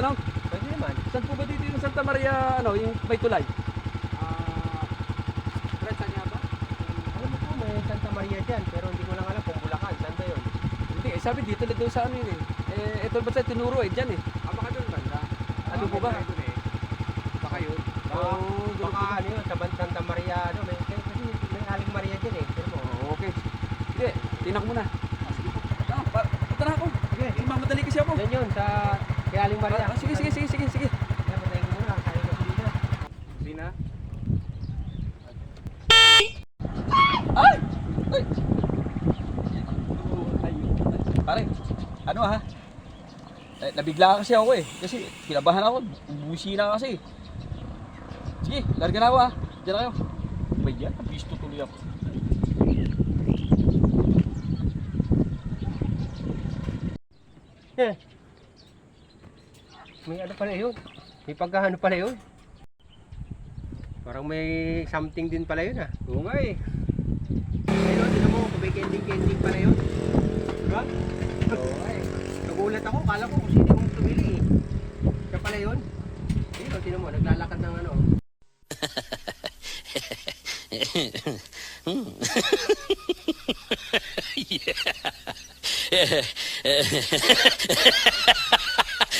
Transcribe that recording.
ano? Pwede naman. Saan po ba dito yung Santa Maria, ano, yung may tulay? Ah, Brad, saan nga ba? Alam mo po, may Santa Maria dyan, pero hindi ko lang alam kung Bulacan. Saan ba yun? Hindi, eh, sabi dito na daw sa ano yun eh. Eh, ito ba sa tinuro eh, dyan eh. Ah, baka doon banda. Ano po ba? Doon eh. Baka yun. Baka, ganun baka ano yun, sa Santa Maria, ano, may, kasi may Aling Maria dyan eh. Pero mo, Oo, okay. Sige, tinak mo na. Ah, sige po. Ah, na ako. sige, mamadali kasi ako. yan yun, sa kay Aling Maria. Ah, sige, sige, sige, sige, sige. Kaya patayin ko muna, kaya na. Ay! Ay! Pare, ano ha? Eh, nabigla kasi ako eh. Kasi kinabahan ako. Busi na kasi. Sige, larga na ako ha. Diyan na kayo. Ba yan? Bisto tuloy ako. Eh. May ano pala yun. May pagkahano pala yun. Parang may something din pala yun ah. Oo nga eh. Ayun, tinan mo, may kending-kending pala yun. Diba? Oo nga eh. Nagulat ako, kala ko kung sino kong tumili eh. Siya pala yun. Ayun, tinan mo, naglalakad ng ano.